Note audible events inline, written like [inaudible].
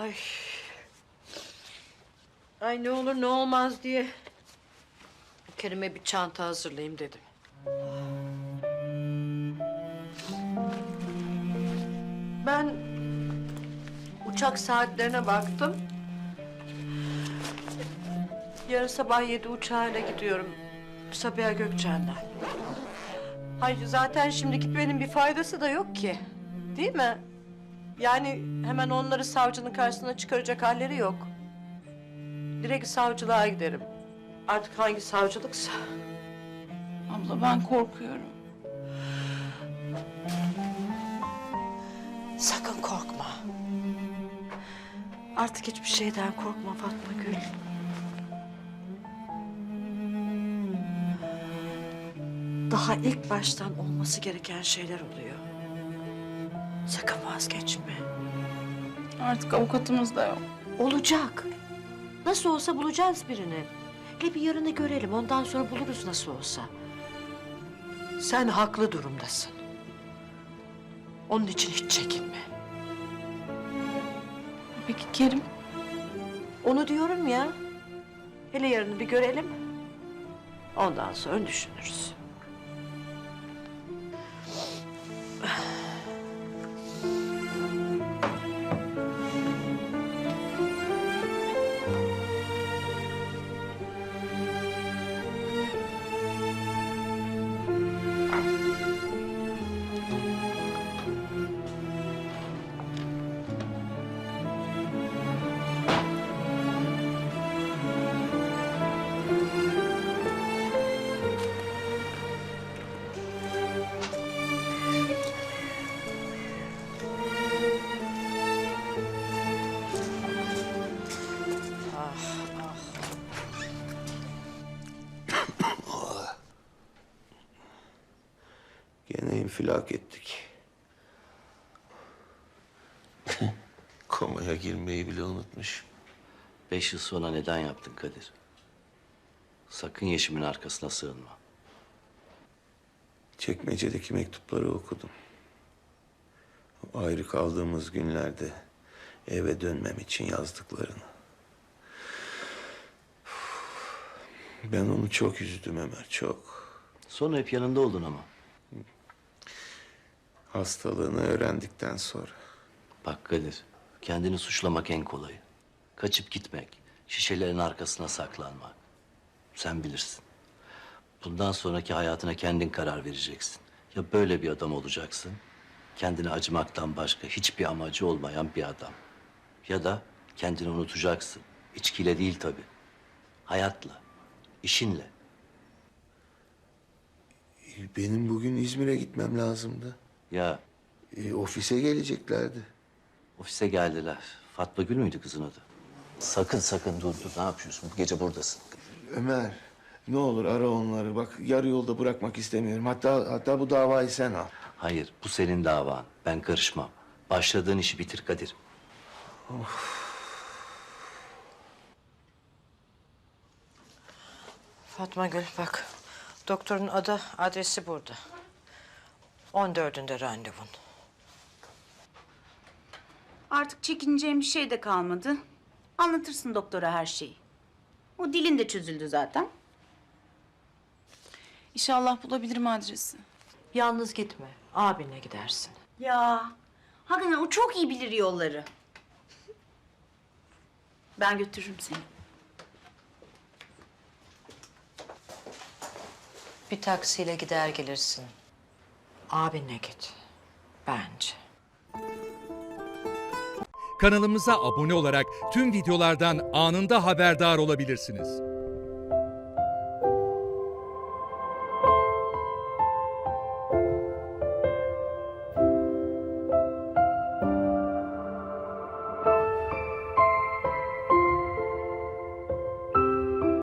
Ay. Ay ne olur ne olmaz diye Kerim'e bir çanta hazırlayayım dedim. Ben uçak saatlerine baktım. Yarın sabah yedi uçağıyla gidiyorum. Sabiha Gökçen'den. Hayır zaten şimdi gitmenin bir faydası da yok ki. Değil mi? Yani hemen onları savcının karşısına çıkaracak halleri yok. Direkt savcılığa giderim. Artık hangi savcılıksa. Abla ben korkuyorum. Sakın korkma. Artık hiçbir şeyden korkma Fatma Gül. Daha ilk baştan olması gereken şeyler oluyor. Sakın vazgeçme. Artık avukatımız da yok. Olacak. Nasıl olsa bulacağız birini. Hele bir yarını görelim. Ondan sonra buluruz nasıl olsa. Sen haklı durumdasın. Onun için hiç çekinme. Peki Kerim? Onu diyorum ya. Hele yarını bir görelim. Ondan sonra düşünürüz. İnfilak ettik. [laughs] Komaya girmeyi bile unutmuş. Beş yıl sonra neden yaptın Kadir? Sakın Yeşim'in arkasına sığınma. Çekmecedeki mektupları okudum. Ayrı kaldığımız günlerde eve dönmem için yazdıklarını. Ben onu çok üzdüm Ömer, çok. Sonra hep yanında oldun ama. Hastalığını öğrendikten sonra. Bak Kadir, kendini suçlamak en kolayı. Kaçıp gitmek, şişelerin arkasına saklanmak. Sen bilirsin. Bundan sonraki hayatına kendin karar vereceksin. Ya böyle bir adam olacaksın, kendini acımaktan başka hiçbir amacı olmayan bir adam. Ya da kendini unutacaksın. İçkiyle değil tabii. Hayatla, işinle. Benim bugün İzmir'e gitmem lazımdı. Ya E, ofise geleceklerdi. Ofise geldiler. Fatma Gül müydü kızın adı? Sakın sakın dur dur. Ne yapıyorsun? Bu gece buradasın. Ömer, ne olur ara onları. Bak yarı yolda bırakmak istemiyorum. Hatta hatta bu davayı sen al. Hayır, bu senin davan. Ben karışmam. Başladığın işi bitir Kadir. Fatma Gül bak. Doktorun adı, adresi burada. 14'ünde randevun. Artık çekineceğim bir şey de kalmadı. Anlatırsın doktora her şeyi. O dilin de çözüldü zaten. İnşallah bulabilirim adresi. Yalnız gitme. Abinle gidersin. Ya hakikaten o çok iyi bilir yolları. Ben götürürüm seni. Bir taksiyle gider gelirsin. Abinle git. Bence. Kanalımıza abone olarak tüm videolardan anında haberdar olabilirsiniz.